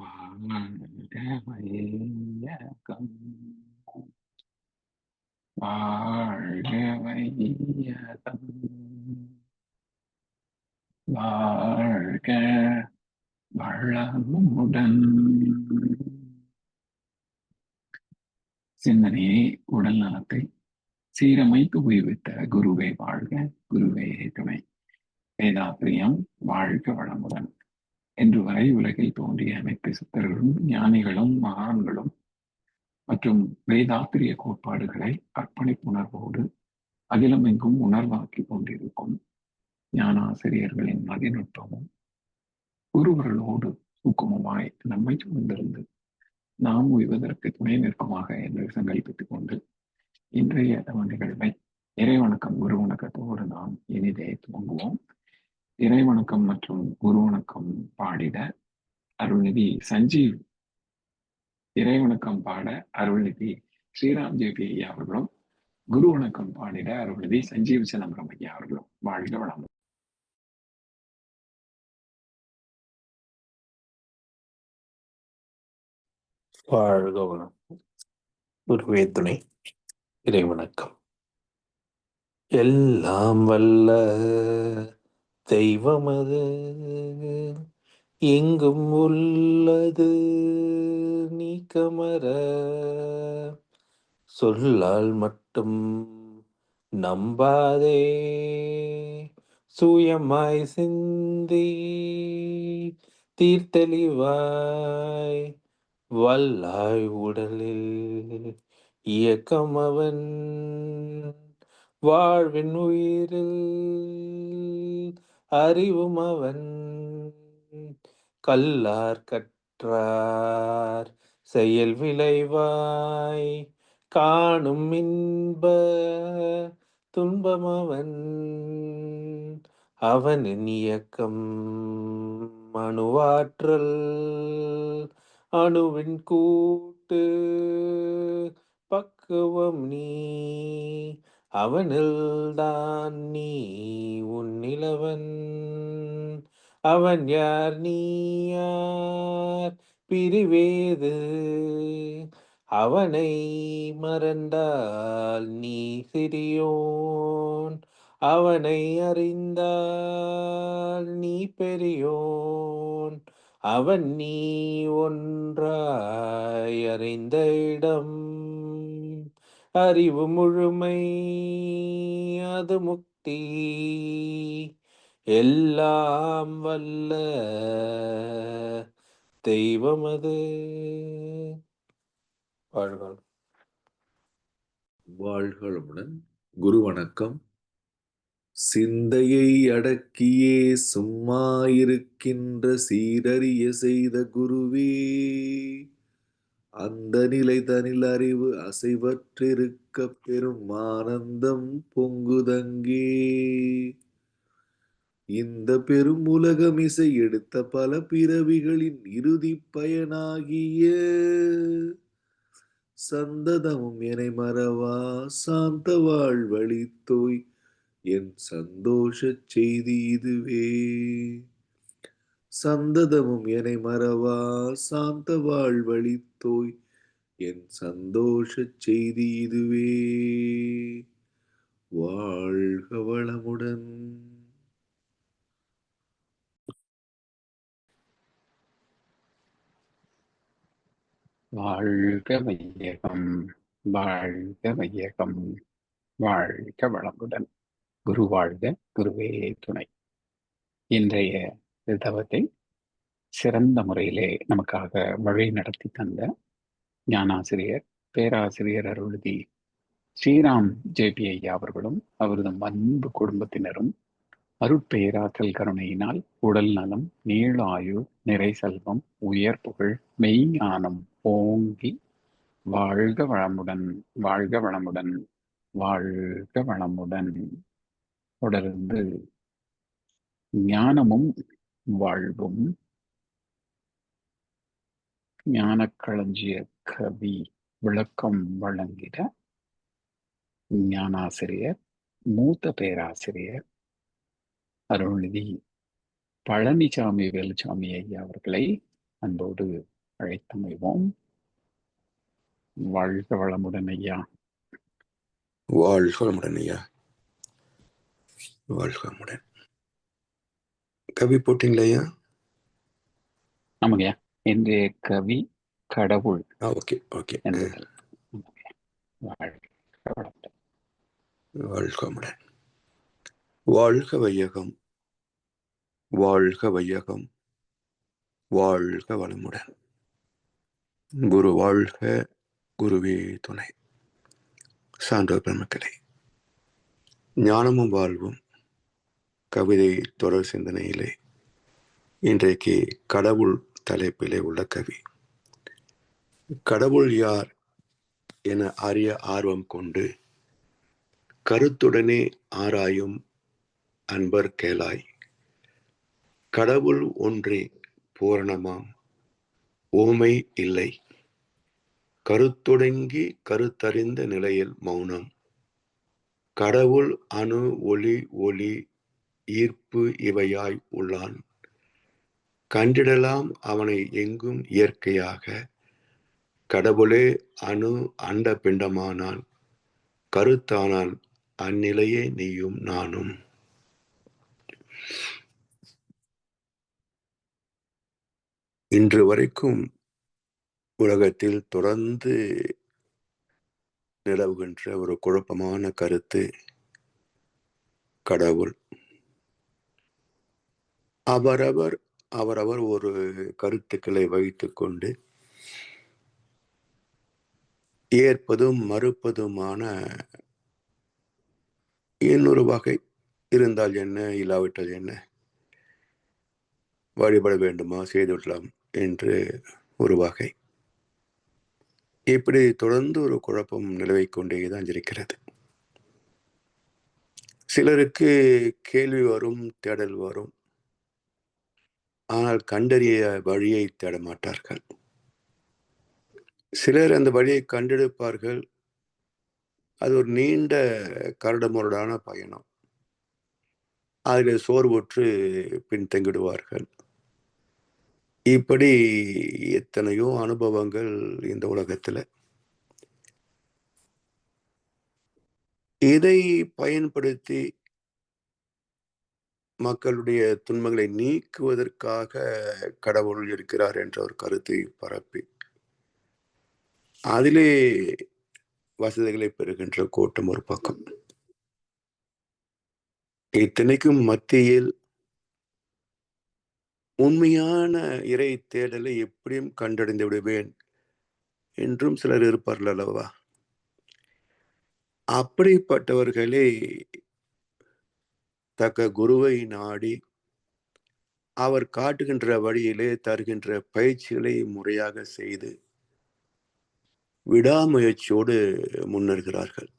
வாழ்க வையகம் வாழ்க வையகம் வாழ்க வளமுடன். சிந்தனையை உடல் நலத்தை சீரமைத்து உயிர்வித்த குருவே வாழ்க குருவே துணை. வேதாபிரியம் வாழ்க வளமுடன். என்று வரை உலகில் தோன்றிய அனைத்து சித்தர்களும் ஞானிகளும் மகான்களும் மற்றும் வேதாத்திரிய கோட்பாடுகளை அர்ப்பணிப்புணர்வோடு அகிலமெங்கும் உணர்வாக்கி கொண்டிருக்கும் ஞானாசிரியர்களின் மதிநுட்பமும் குருவர்களோடு ஊக்கமுமாய் நம்மை சூழ்ந்திருந்து நாம் உய்வதற்கு துணை நிற்குமாக என்று சங்கல்பித்துக் கொண்டு இன்றைய நிகழ்வை இறைவணக்கம் குரு வணக்கத்தோடு நாம் இனிதே துவங்குவோம். இறைவணக்கம் மற்றும் குரு வணக்கம் பாடிட அருள்நிதி சஞ்சீவ். இறைவணக்கம் பாட அருள்நிதி ஸ்ரீராம் ஜேபி ஐயா அவர்களும் குரு வணக்கம் பாடிட அருள்நிதி சஞ்சீவ் சிதம்பரம் ஐயா அவர்களும் வாழ்க வளம் வாழ்க வளம் குருவே துணை இறை வணக்கம் எல்லாம் வல்ல தெய்வமது எங்கும் உள்ளது நீக்கமர. சொல்லால் மட்டும் நம்பாதே. சுயமாய் சிந்தி தீர்த்தெளிவாய். வல்லாய் உடலில் இயக்கம் அவன். வாழ்வின் உயிரில் அறிவும் அவன் கல்லார் கற்றார். செயல் விளைவாய் காணும் இன்ப துன்பம் அவன் அவனின் இயக்கம் அணுவாற்றல் அணுவின் கூட்டு பக்குவம் நீ அவனில்தான் நீ உன்னிலவன் அவன் யார்? நீ யார்? பிரிவேது. அவனை மறந்தால் நீ சிறியோன். அவனை அறிந்தால் நீ பெரியோன். அவன் நீ ஒன்றாய் அறிந்த இடம். அறிவு முழுமை அது முக்தி. எல்லாம் வல்ல தெய்வம் அது. வாழ்கள் வாழ்களுடன் குரு வணக்கம் சிந்தையை அடக்கியே சும்மா இருக்கின்ற சீரறிய செய்த குருவே. அந்த நிலை தனில் அறிவு அசைவற்றிருக்க பெரும் ஆனந்தம் பொங்குதங்கே. இந்த பெரும் உலகம் இசை எடுத்த பல பிறவிகளின் இறுதி பயனாகிய சந்ததமும் என மறவா சாந்த வாழ்வழித்தோய் என் சந்தோஷ செய்தி இதுவே. சந்ததமும் என்னை மறவா? சாந்த வாழ்வழித்தோய் என் சந்தோஷ செய்தி இதுவே. வாழ்க வளமுடன். வாழ்க வையகம் வாழ்க வையகம் வாழ்க வளமுடன். குரு வாழ்க குருவே துணை. இன்றைய தவத்தை சிறந்த முறையிலே நமக்காக வழி நடத்தி தந்த ஞானாசிரியர் பேராசிரியர் அருள்தி ஸ்ரீராம் ஜேபி ஐயா அவர்களும் அவரது அன்பு குடும்பத்தினரும் அருட்பேராற்றல் கருணையினால் உடல் நலம் நீளாயு நிறை செல்வம் உயர் புகழ் மெய்ஞானம் ஓங்கி வாழ்க வளமுடன் வாழ்க வளமுடன் வாழ்க வளமுடன். தொடர்ந்து ஞானமும் வாழ்வும். ஞானக்களஞ்சிய கவி விளக்கம் வழங்கிட ஞானாசிரியர் மூத்த பேராசிரியர் அருள்நிதி பழனிசாமி வேலுசாமி ஐயா அவர்களை அன்போடு அழைத்தமைவோம். வாழ்க வளமுடன் ஐயா. வாழ்க வளமுடன் ஐயா. வாழ்க வளமுடன். கவி போட்டிங்களா ஐயா? ஆமாங்கய்யா இன்றைய கவி கடவுள் ஓகே ஓகே. வாழ்க வாழ்க வையகம். வாழ்க வையகம். வாழ்க வளமுடன். குரு வாழ்க குருவே துணை. சான்றோர் பெருமக்களே ஞானமும் வாழ்வும் கவிதை தொடர் சிந்தனையிலே இன்றைக்கு கடவுள் தலைப்பிலே உள்ள கவி. கடவுள் யார் என அறிய ஆர்வம் கொண்டு கருத்துடனே ஆராயும் அன்பர் கேளாய். கடவுள் ஒன்றே பூரணமாம் ஓமை இல்லை. கருத்தொடங்கி கருத்தறிந்த நிலையில் மௌனம். கடவுள் அணு ஒளி ஒளி ஈர்ப்பு இவையாய் உள்ளான். கண்டிடலாம் அவனை எங்கும் இயற்கையாக. கடவுளே அணு அண்ட பிண்டமானான். கருத்தானான் அந்நிலையே நீயும் நானும். இன்று வரைக்கும் உலகத்தில் தொடர்ந்து நிலவுகின்ற ஒரு குழப்பமான கருத்து கடவுள். அவரவர் அவரவர் ஒரு கருத்துக்களை வைத்துக்கொண்டு ஏற்பதும் மறுப்பதுமான இன்னொரு வகை இருந்தால் என்ன இல்லாவிட்டால் என்ன? வழிபட வேண்டுமா செய்துவிடலாம் என்று ஒரு வகை. இப்படி தொடர்ந்து ஒரு குழப்பம் நிலவிக் கொண்டேதான் இருக்கிறது. சிலருக்கு கேள்வி வரும் தேடல் வரும். ஆனால் கண்டறிய வழியை தேட மாட்டார்கள். சிலர் அந்த வழியை கண்டெடுப்பார்கள். அது ஒரு நீண்ட கரடுமுரடான பயணம். அதில் சோர்வுற்று பின்தங்கிடுவார்கள். இப்படி எத்தனையோ அனுபவங்கள் இந்த உலகத்தில். இதை பயன்படுத்தி மக்களுடைய துன்பங்களை நீக்குவதற்காக கடவுள் இருக்கிறார் என்ற ஒரு கருத்தை பரப்பி அதிலே வசதிகளை பெறுகின்ற கூட்டம் ஒரு பக்கம். இத்தனைக்கும் மத்தியில் உண்மையான இறை தேடலை எப்படியும் கண்டடைந்து விடுவேன் என்றும் சிலர் இருப்பார்கள் அல்லவா? அப்படிப்பட்டவர்களே தக்க குருவை நாடி அவர் காட்டுகின்ற வழியிலே தருகின்ற பயிற்சிகளை முறையாக செய்து விடாமுயற்சியோடு முன்னேறுகிறார்கள்.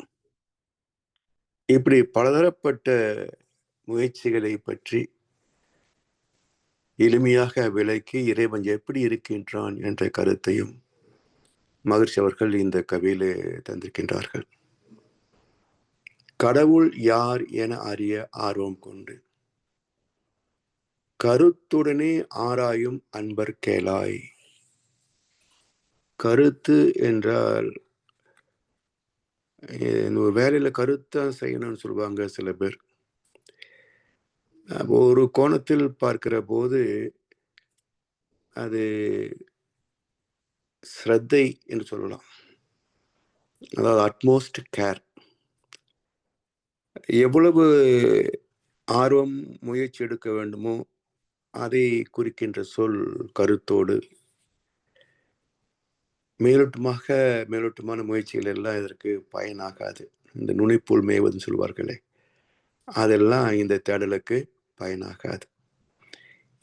இப்படி பலதரப்பட்ட முயற்சிகளை பற்றி எளிமையாக விளக்கி இறைவன் எப்படி இருக்கின்றான் என்ற கருத்தையும் மகிழ்ச்சி அவர்கள் இந்த கவியிலே தந்திருக்கின்றார்கள். கடவுள் யார் என அறிய ஆர்வம் கொண்டு. கருத்துடனே ஆராயும் அன்பர் கேளாய். கருத்து என்றால் ஒரு வேலையில கருத்தா செய்யணும்னு சொல்லுவாங்க சில பேர். ஒரு கோணத்தில் பார்க்கிற போது அது ஸ்ரத்தை என்று சொல்லலாம். அதாவது அட்மோஸ்ட் கேர் எவ்வளவு ஆர்வம் முயற்சி எடுக்க வேண்டுமோ அதை குறிக்கின்ற சொல் கருத்தோடு மேலோட்டமாக மேலோட்டமான முயற்சிகள் எல்லாம் இதற்கு பயனாகாது. இந்த நுனிப்புல் மேய்வதுன்னு சொல்வார்களே அதெல்லாம் இந்த தேடலுக்கு பயனாகாது.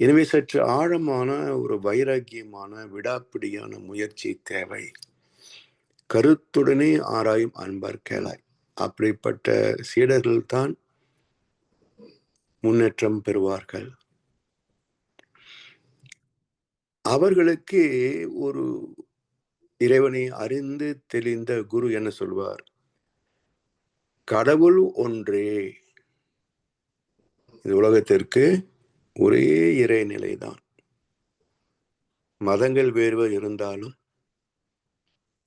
எனவே சற்று ஆழமான ஒரு வைராக்கியமான விடாப்பிடியான முயற்சி தேவை. கருத்துடனே ஆராயும் அன்பர் கேளாய். அப்படிப்பட்ட சீடர்கள் தான் முன்னேற்றம் பெறுவார்கள். அவர்களுக்கு ஒரு இறைவனை அறிந்து தெளிந்த குரு என்ன சொல்வார்? கடவுள் ஒன்றே. இந்த உலகத்திற்கு ஒரே இறைநிலைதான் மதங்கள் வேறுவர் இருந்தாலும்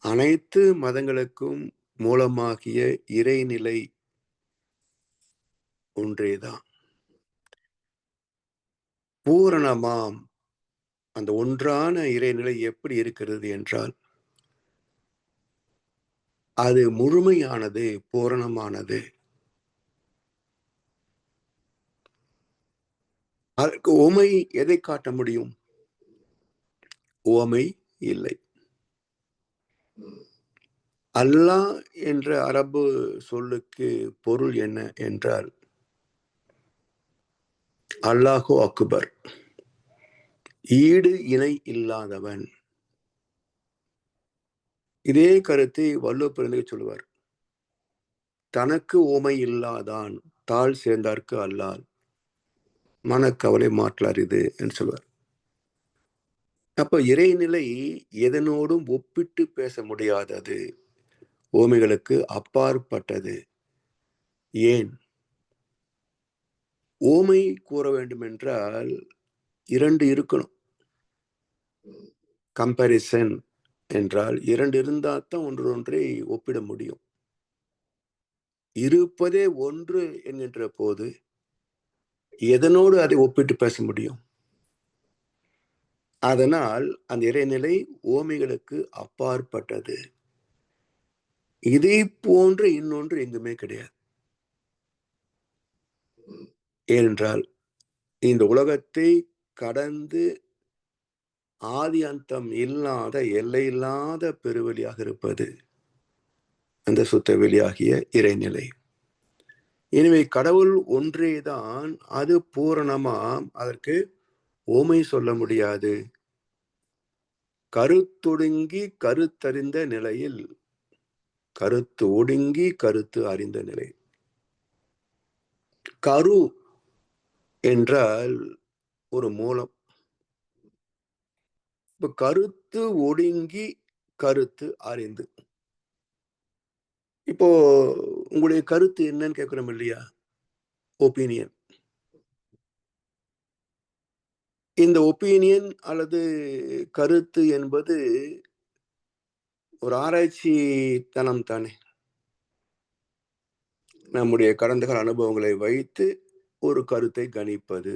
அனைத்து மதங்களுக்கும் மூலமாகிய இறைநிலை ஒன்றேதான். பூரணமாம். அந்த ஒன்றான இறைநிலை எப்படி இருக்கிறது என்றால் அது முழுமையானது பூரணமானது. அதற்கு உமை எதை காட்ட முடியும்? உவமை இல்லை. அல்லாஹ் என்ற அரபு சொல்லுக்கு பொருள் என்ன என்றால் அல்லாஹு அக்பர். ஈடு இணை இல்லாதவன். இதே கருத்தை வள்ளுவ பிறந்தே சொல்லுவார். தனக்கு ஓமை இல்லாதான் தாழ் சேர்ந்தார்க்கு அல்லால் மனக்கவலை மாற்றலார் இது என்று சொல்வார் அப்ப இறைநிலை எதனோடும் ஒப்பிட்டு பேச முடியாதது. ஓமைகளுக்கு அப்பாற்பட்டது. ஏன்? ஓமை கூற வேண்டும் என்றால் இரண்டு இருக்கணும். கம்பேரிசன் என்றால் இரண்டு இருந்தால் தான் ஒன்று ஒன்றை ஒப்பிட முடியும். இருப்பதே ஒன்று என்கின்ற போது எதனோடு அதை ஒப்பிட்டு பேச முடியும்? அதனால் அந்த இறைநிலை ஓமைகளுக்கு அப்பாற்பட்டது. இதை போன்று இன்னொன்று எங்குமே கிடையாது. ஏனென்றால் இந்த உலகத்தை கடந்து ஆதி அந்தம் இல்லாத எல்லையில்லாத பெருவெளியாக இருப்பது அந்த சுத்த வெளியாகிய இறைநிலை. எனவே கடவுள் ஒன்றேதான் அது பூரணமா அதற்கு ஓமை சொல்ல முடியாது. கருத்தொடுங்கி கருத்தறிந்த நிலையில் கருத்து ஒடுங்கி கருத்து அறிந்த நிலை. கரு என்றால் ஒரு மூலம். இப்ப கருத்து ஒடுங்கி கருத்து அறிந்து. இப்போ உங்களுடைய கருத்து என்னன்னு கேட்கிறோம் இல்லையா? ஒப்பீனியன் இந்த ஒப்பீனியன் அல்லது கருத்து என்பது ஒரு ஆராய்ச்சி தனம் தானே. நம்முடைய கடந்த கால அனுபவங்களை வைத்து ஒரு கருத்தை கணிப்பது.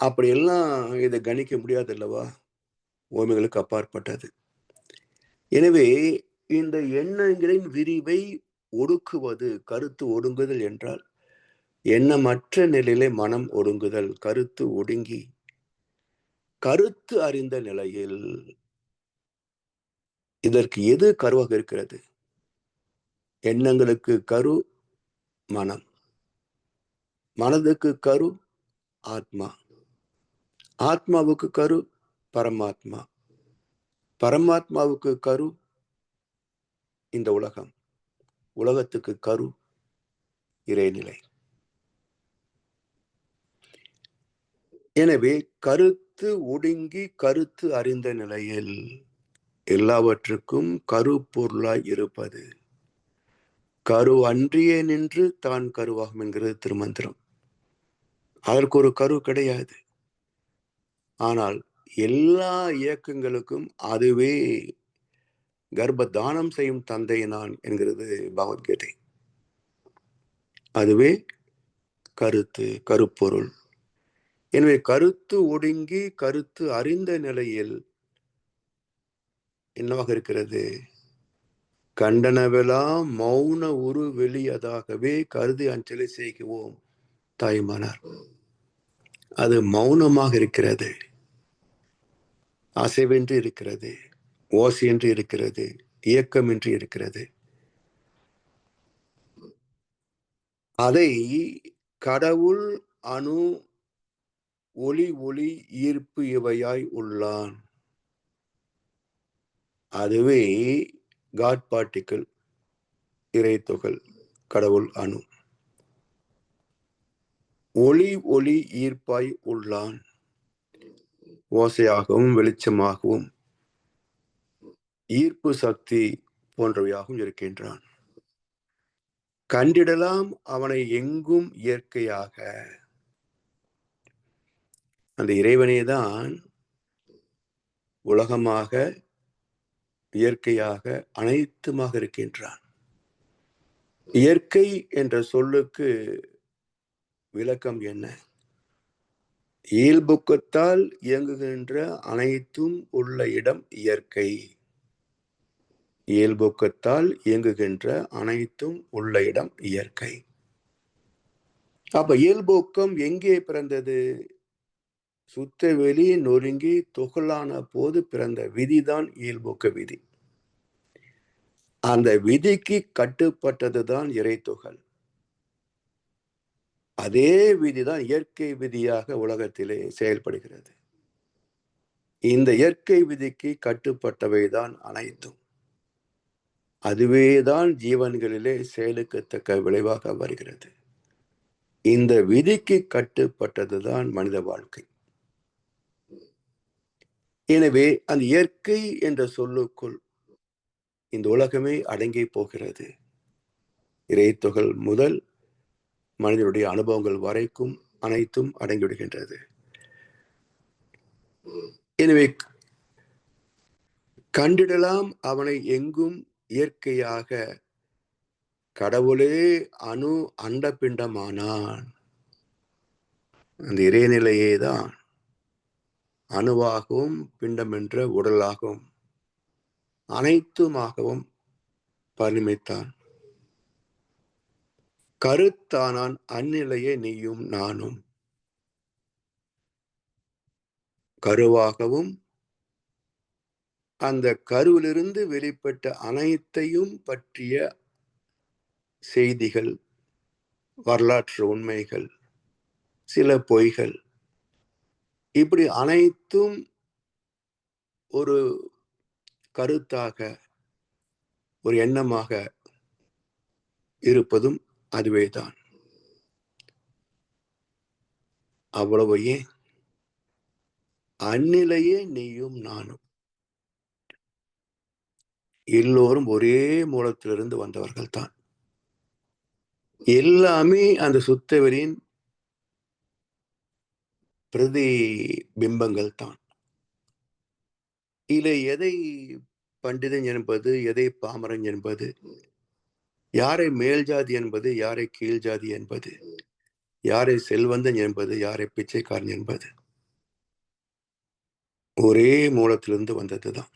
அப்படியெல்லாம் இதை கணிக்க முடியாது அல்லவா ஓமைகளுக்கு அப்பாற்பட்டது. எனவே இந்த எண்ணங்களின் விரிவை ஒடுக்குவது கருத்து ஒடுங்குதல் என்றால் எண்ணமற்ற நிலையிலே மனம் ஒடுங்குதல் கருத்து ஒடுங்கி கருத்து அறிந்த நிலையில் இதற்கு எது கருவாக இருக்கிறது? எண்ணங்களுக்கு கரு மனம். மனதுக்கு கரு ஆத்மா. ஆத்மாவுக்கு கரு பரமாத்மா. பரமாத்மாவுக்கு கரு இந்த உலகம். உலகத்துக்கு கரு இறைநிலை. எனவே கருத்து ஒடுங்கி கருத்து அறிந்த நிலையில் எல்லாவற்றுக்கும் கருப்பொருளாய் இருப்பது. கரு அன்றியே நின்று தான் கருவாகும் என்கிறது திருமந்திரம். அதற்கு ஒரு கரு கிடையாது. ஆனால் எல்லா இயக்கங்களுக்கும் அதுவே கர்ப்ப தானம் செய்யும் தந்தை நான் என்கிறது பகவத்கீதை. அதுவே கருத்து கருப்பொருள். எனவே கருத்து ஒடுங்கி கருத்து அறிந்த நிலையில் என்னவாக இருக்கிறது? கண்டனவெல்லாம் மௌன உரு வெளியதாகவே கருதி அஞ்சலி செய்குவோம் தாய்மானார். அது மௌனமாக இருக்கிறது. அசைவின்றி இருக்கிறது. ஓசையின்றி இருக்கிறது. இயக்கமின்றி இருக்கிறது. அதை கடவுள் அணு ஒளி ஒளி ஈர்ப்பு இவையாய் உள்ளான். அதுவே காட் பார்ட்டிக்கல் இறைத்துகள் கடவுள் அணு. ஒளி ஒளி ஈர்ப்பாய் உள்ளான். ஓசையாகவும் வெளிச்சமாகவும் ஈர்ப்பு சக்தி போன்றவையாகவும் இருக்கின்றான். கண்டிடலாம் அவனை எங்கும் இயற்கையாக. அந்த இறைவனே தான் உலகமாக இயற்கையாக அனைத்துமாக இருக்கின்றான். இயற்கை என்ற சொல்லுக்கு விளக்கம் என்ன? இயல்புக்கத்தால் இயங்குகின்ற அனைத்தும் உள்ள இடம் இயற்கை. இயல்புக்கத்தால் இயங்குகின்ற அனைத்தும் உள்ள இடம் இயற்கை. அப்ப இயல்போக்கம் எங்கே பிறந்தது? சுத்த வெளி நொறுங்கி துகளான போது பிறந்த விதிதான் இயல்போக்க விதி. அந்த விதிக்கு கட்டுப்பட்டதுதான் இறைத்துகள். அதே விதிதான் இயற்கை விதியாக உலகத்திலே செயல்படுகிறது. இந்த இயற்கை விதிக்கு கட்டுப்பட்டவை தான் அனைத்தும். அதுவேதான் ஜீவன்களிலே செயலுக்குத்தக்க விளைவாக வருகிறது. இந்த விதிக்கு கட்டுப்பட்டதுதான் மனித வாழ்க்கை. எனவே அந்த இயற்கை என்ற சொல்லுக்குள் இந்த உலகமே அடங்கி போகிறது. இறைத்தொகல் முதல் மனிதனுடைய அனுபவங்கள் வரைக்கும் அனைத்தும் அடங்கிவிடுகின்றது எனவே கண்டிடலாம் அவனை எங்கும் இயற்கையாக கடவுளே அணு அண்டபிண்டமானான். அந்த இறைநிலையே தான். அணுவாகவும் பிண்டம் என்ற உடலாகவும் அனைத்துமாகவும் பரிமித்தான். கருத்தானான் அந்நிலையே நீயும் நானும். கருவாகவும் அந்த கருவிலிருந்து வெளிப்பட்ட அனைத்தையும் பற்றிய செய்திகள் வரலாற்று உண்மைகள் சில பொய்கள் இப்படி அனைத்தும் ஒரு கருத்தாக ஒரு எண்ணமாக இருப்பதும் அதுவே தான் அவ்வளவு ஏன்? அந்நிலையே நீயும் நானும். எல்லோரும் ஒரே மூலத்திலிருந்து வந்தவர்கள் தான் எல்லாமே அந்த சுத்தவரின் பிரதி பிம்பங்கள் தான். இதில் எதை பண்டிதன் என்பது எதை பாமரன் என்பது யாரை மேல் ஜாதி என்பது யாரை கீழ் ஜாதி என்பது யாரை செல்வந்தன் என்பது யாரை பிச்சைக்காரன் என்பது ஒரே மூலத்திலிருந்து வந்ததுதான்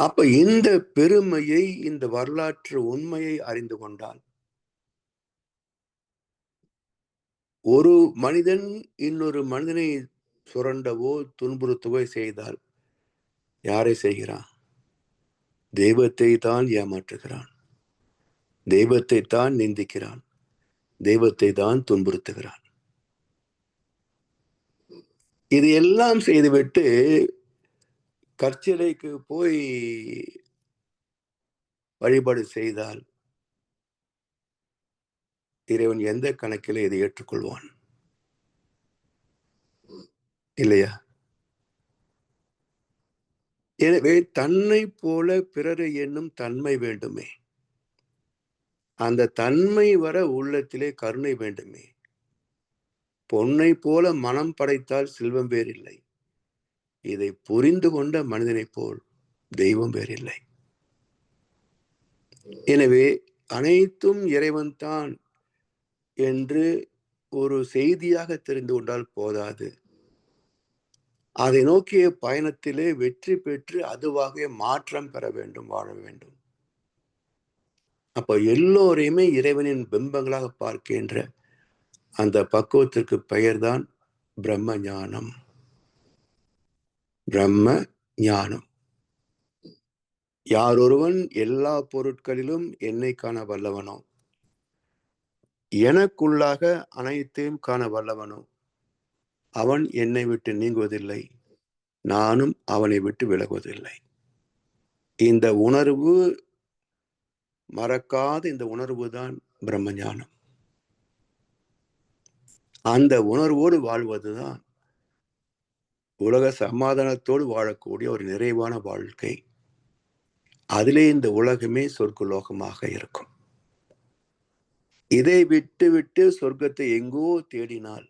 அப்ப இந்த பெருமையை இந்த வரலாற்று உண்மையை அறிந்து கொண்டால் ஒரு மனிதன் இன்னொரு மனிதனை சுரண்டவோ துன்புறுத்தவோ செய்தால் யாரை செய்கிறான்? தெய்வத்தை தான் ஏமாற்றுகிறான். தெய்வத்தை தான் நிந்திக்கிறான். தெய்வத்தை தான் துன்புறுத்துகிறான். இது எல்லாம் செய்துவிட்டு கற்சிலைக்கு போய் வழிபாடு செய்தால் இறைவன் எந்த கணக்கில் இதை ஏற்றுக்கொள்வான்? இல்லையா? எனவே தன்னை போல பிறரை என்னும் தன்மை வேண்டுமே. அந்த தன்மை வர உள்ளத்திலே கருணை வேண்டுமே. பொன்னை போல மனம் படைத்தால் செல்வம் வேறில்லை. இதை புரிந்து கொண்ட மனிதனைப் போல் தெய்வம் வேறில்லை. எனவே அனைத்தும் இறைவன் தான் என்று ஒரு செய்தியாக தெரிந்து கொண்டால் போதாது. அதை நோக்கிய பயணத்திலே வெற்றி பெற்று அதுவாக மாற்றம் பெற வேண்டும் வாழ வேண்டும். அப்ப எல்லோரையுமே இறைவனின் பிம்பங்களாக பார்க்கின்ற அந்த பக்குவத்திற்கு பெயர்தான் பிரம்ம ஞானம் பிரம்ம ஞானம் யாரொருவன் எல்லா பொருட்களிலும் என்னை காண வல்லவனோ? எனக்குள்ளாக அனைத்தையும் காண வல்லவனோ? அவன் என்னை விட்டு நீங்குவதில்லை. நானும் அவனை விட்டு விலகுவதில்லை. இந்த உணர்வு மறக்காத இந்த உணர்வு தான் பிரம்மஞானம். அந்த உணர்வோடு வாழ்வதுதான் உலக சமாதானத்தோடு வாழக்கூடிய ஒரு நிறைவான வாழ்க்கை. அதிலே இந்த உலகமே சொர்க்கலோகமாக இருக்கும். இதை விட்டு விட்டு சொர்க்கத்தை எங்கோ தேடினால்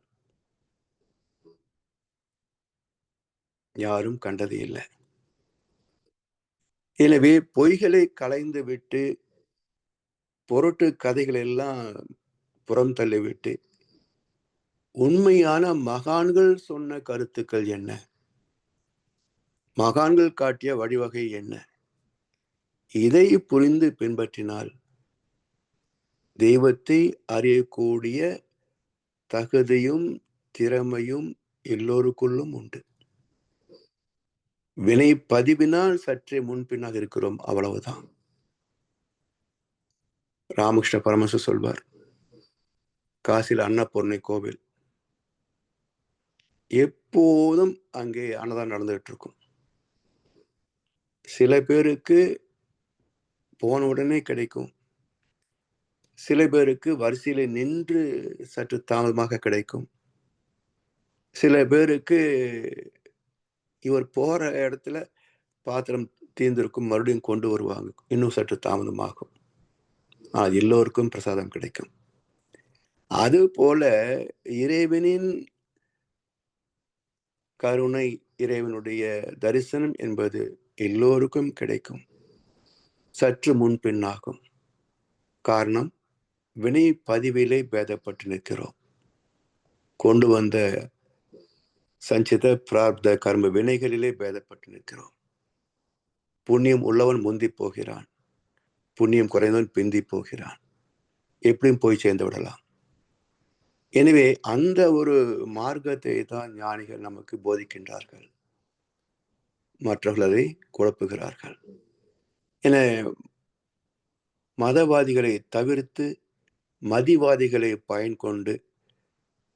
யாரும் கண்டது இல்லை. எனவே பொய்களை களைந்து விட்டு பொருட்டு கதைகள் எல்லாம் புறம் தள்ளிவிட்டு உண்மையான மகான்கள் சொன்ன கருத்துக்கள் என்ன? மகான்கள் காட்டிய வழிவகை என்ன? இதை புரிந்து பின்பற்றினால் தெய்வத்தை அறியக்கூடிய தகுதியும் திறமையும் எல்லோருக்குள்ளும் உண்டு. வினை பதிவினால் சற்றே முன்பின்னாக இருக்கிறோம் அவ்வளவுதான். ராமகிருஷ்ண பரமச சொல்வார் காசில் அன்னபூர்ணை கோவில். எப்போதும் அங்கே அன்னதானம் நடந்துகிட்டு இருக்கும் சில பேருக்கு போன உடனே கிடைக்கும். சில பேருக்கு வரிசையில் நின்று சற்று தாமதமாக கிடைக்கும். சில பேருக்கு இவர் போகிற இடத்துல பாத்திரம் தீர்ந்திருக்கும் மறுபடியும் கொண்டு வருவாங்க. இன்னும் சற்று தாமதமாகும். ஆனால் எல்லோருக்கும் பிரசாதம் கிடைக்கும். அது போல இறைவனின் கருணை இறைவனுடைய தரிசனம் என்பது எல்லோருக்கும் கிடைக்கும். சற்று முன்பின்னாகும். காரணம் வினை பதிவிலே பேதப்பட்டு நிற்கிறோம் கொண்டு வந்த சஞ்சித பிரார்த்த கர்ம வினைகளிலே பேதப்பட்டு நிற்கிறோம் புண்ணியம் உள்ளவன் முந்தி போகிறான். புண்ணியம் குறைந்தவன் பிந்தி போகிறான். எப்படியும் போய் சேர்ந்து விடலாம். எனவே அந்த ஒரு மார்க்கத்தை தான் ஞானிகள் நமக்கு போதிக்கின்றார்கள். மற்றவர்கள் அதை குழப்புகிறார்கள். என மதவாதிகளை தவிர்த்து மதிவாதிகளை பயன் கொண்டு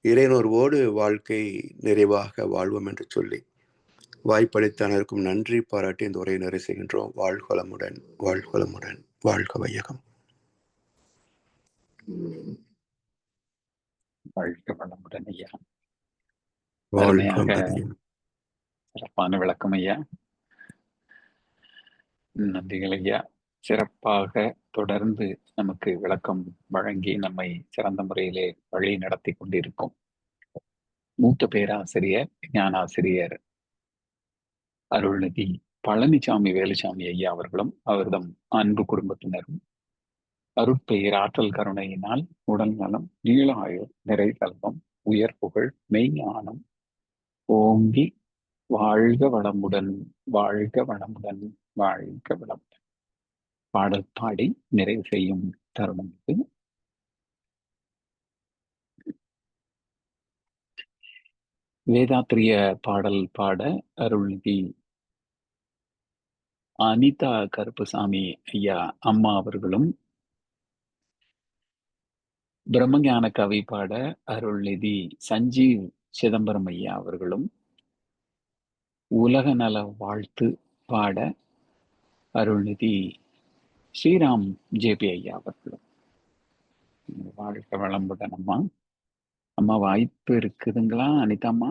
இறைநோர்வோடு வாழ்க்கை நிறைவாக வாழ்வோம் என்று சொல்லி வாய்ப்பளித்த அனைவருக்கும் நன்றி பாராட்டி இந்த உரையை நிறைவு செய்கின்றோம். வாழ்கொலமுடன் வாழ்கொலமுடன் வாழ்க வையகம். வாழ்க வளமுடன் ஐயா. சிறப்பான விளக்கம் ஐயா. நன்றிகள் ஐயா. சிறப்பாக தொடர்ந்து நமக்கு விளக்கம் வழங்கி நம்மை சிறந்த முறையிலே வழி நடத்தி கொண்டிருக்கும். மூத்த பேராசிரியர் ஞானாசிரியர் அருள்நிதி பழனிசாமி வேலுசாமி ஐயா அவர்களும் அவர்தம் அன்பு குடும்பத்தினரும் அருட்பெயர் ஆற்றல் கருணையினால் உடல் நலம் நீளாயுள் நிறை செல்வம் உயர் புகழ் மெய்ஞானம் ஓங்கி வாழ்க வளமுடன் வாழ்க வளமுடன் வாழ்க வளமுடன். பாடல் பாடி நிறைவு செய்யும் தருணம் இது. வேதாத்திரிய பாடல் பாட அருள்நிதி அனிதா கருப்புசாமி ஐயா அம்மா அவர்களும் பிரம்மஞான கவி பாட அருள்நிதி சஞ்சீவ் சிதம்பரம் ஐயா அவர்களும் உலக நல வாழ்த்து பாட அருள்நிதி ஸ்ரீராம் ஜேபி ஐயா அவர்களும். வாழ்க்கை வளம்புடன் அம்மா. அம்மா வாய்ப்பு இருக்குதுங்களா அனிதா அம்மா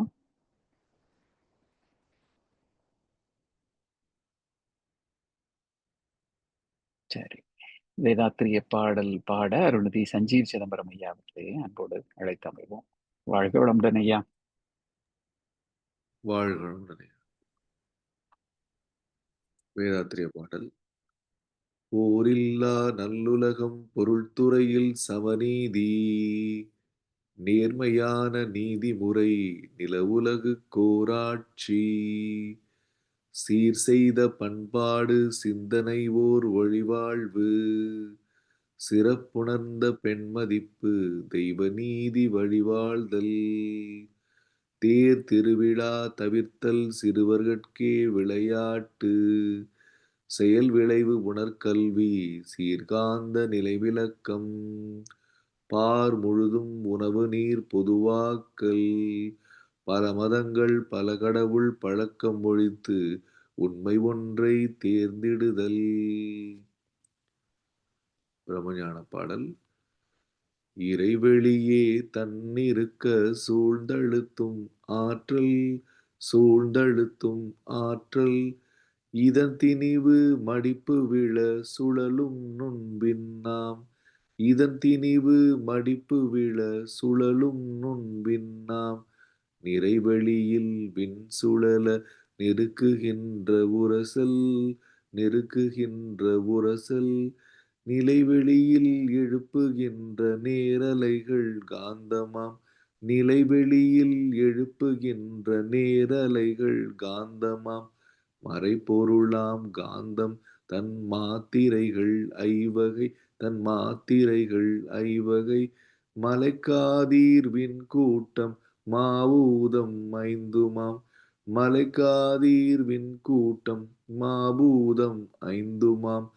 சரி. வேதாத்திரிய பாடல் பாட அருணதி சஞ்சீவ் சிதம்பரம் ஐயா அவர்களே அன்போடு அழைத்து அமைவோம் வாழ்க வளமுடன் ஐயா. வாழ்க வளமுடனே வேதாத்திரிய பாடல் போரில்லா நல்லுலகம் பொருள்துறையில் சமநீதி நேர்மையான நீதிமுறை நிலவுலகு கோராட்சி. சீர் செய்த பண்பாடு சிந்தனை ஓர் வழிவாழ்வு. சிறப்புணர்ந்த பெண்மதிப்பு தெய்வ நீதி வழிவாழ்தல். தேர் திருவிழா தவிர்த்தல் சிறுவர்கட்கே விளையாட்டு. செயல் விளைவு உணர்கல்வி சீர்காந்த நிலைவிலக்கம் பார் முழுதும் உணவு நீர் பொதுவாக்கல் பல மதங்கள் பல கடவுள் பழக்கம் ஒழித்து உண்மை ஒன்றை தேர்ந்திடுதல். பிரம்மஞான பாடல். இறைவெளியே தன்னிருக்க சூழ்ந்தழுத்தும் ஆற்றல் சூழ்ந்தழுத்தும் ஆற்றல் இதன் திணிவு மடிப்பு விழ சுழலும் நுண்பின் நாம். இதன் திணிவு மடிப்பு விழ சுழலும் நுண்பின் நாம். நிறைவெளியில் விண் சுழல நெருக்குகின்ற உரசல் நெருக்குகின்ற உரசல். நிலைவெளியில் எழுப்புகின்ற நேரலைகள் காந்தமாம். நிலைவெளியில் எழுப்புகின்ற நேரலைகள் காந்தமாம். மறைபொருளாம் காந்தம் தன் மாத்திரைகள் ஐவகை தன் மாத்திரைகள் ஐவகை. மலைக்காதீர்வின் கூட்டம் மாவூதம் ஐந்துமாம். மலைக்காதீர்வின் கூட்டம் மாபூதம் ஐந்துமாம்.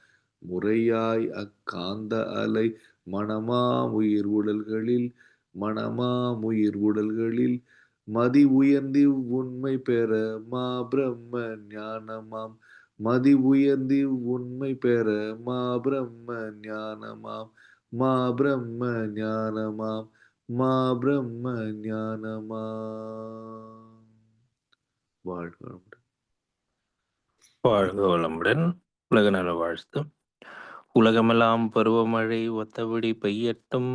முறையாய் அக்காந்த அலை மணமாமுயிர் உடல்களில் மணமாமுயிர் உடல்களில் மதி உயர்ந்தி உண்மை பெற மா பிரம்ம ஞானமாம். மதி உயர்ந்தி உண்மை பெற மா பிரம்ம ஞானமாம். மா பிரம்ம ஞானமாம். மா பிரம்ம ஞானமாம். வாழ்க வளமுடன். வாழ்க வளமுடன். உலக நல வாழ்த்து உலகமெல்லாம் பருவமழை ஒத்தபடி பெய்யட்டும்.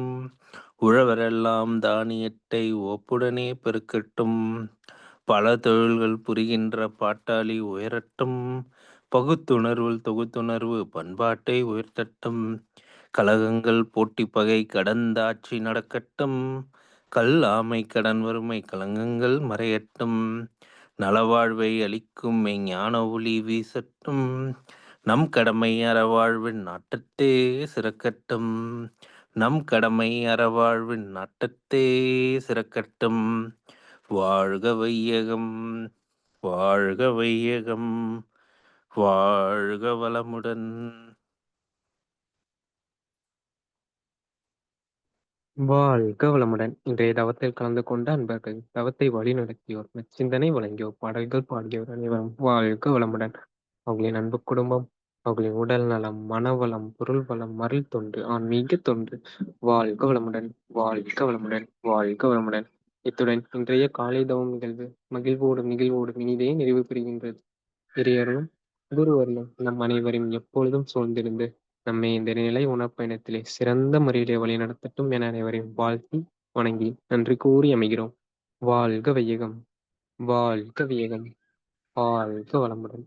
உழவரெல்லாம் தானியத்தை ஒப்புடனே பெருக்கட்டும். பல தொழில்கள் புரிகின்ற பாட்டாளி உயரட்டும். பகுத்துணர்வில் தொகுத்துணர்வு பண்பாட்டை உயர்த்தட்டும். கலகங்கள் போட்டி பகை கடந்தாட்சி நடக்கட்டும். கல் ஆமை கடன் வறுமை கலங்கங்கள் மறையட்டும். நலவாழ்வை அளிக்கும் ஞான ஒளி வீசட்டும். நம் கடமை அறவாழ்வின் நாட்டத்தே சிறக்கட்டும். நம் கடமை அறவாழ்வின் நாட்டத்தே சிறக்கட்டும். வாழ்க வையகம் வாழ்க வையகம் வாழ்க வளமுடன். வாழ்க வளமுடன். இன்றைய தவத்தில் கலந்து கொண்ட அன்பர்கள் தவத்தை வழிநடத்தியோர் சிந்தனை வழங்கியோர் பாடல்கள் பாடியோர் அனைவரும் வாழ்க வளமுடன். அவர்களின் அன்பு குடும்பம் அவர்களின் உடல் நலம் மனவளம் பொருள் வளம் மருள் தொண்டு ஆன்மீக தொண்டு. வாழ்க வளமுடன் வாழ்க வளமுடன் வாழ்க வளமுடன். இத்துடன் இன்றைய காலை தவம் நிகழ்வு மகிழ்வோடும் நிகழ்வோடும் இனிதே நிறைவு பெறுகின்றது. குரு குருவர்களும் நம் அனைவரையும் எப்பொழுதும் சூழ்ந்திருந்து நம்மை இந்த நிலை உணர்ப்பயணத்திலே சிறந்த முறையிலே வழிநடத்தட்டும் என அனைவரையும் வாழ்த்தி வணங்கி நன்றி கூறி அமைகிறோம். வாழ்க வையகம் வாழ்க வையகம் வாழ்க வளமுடன்.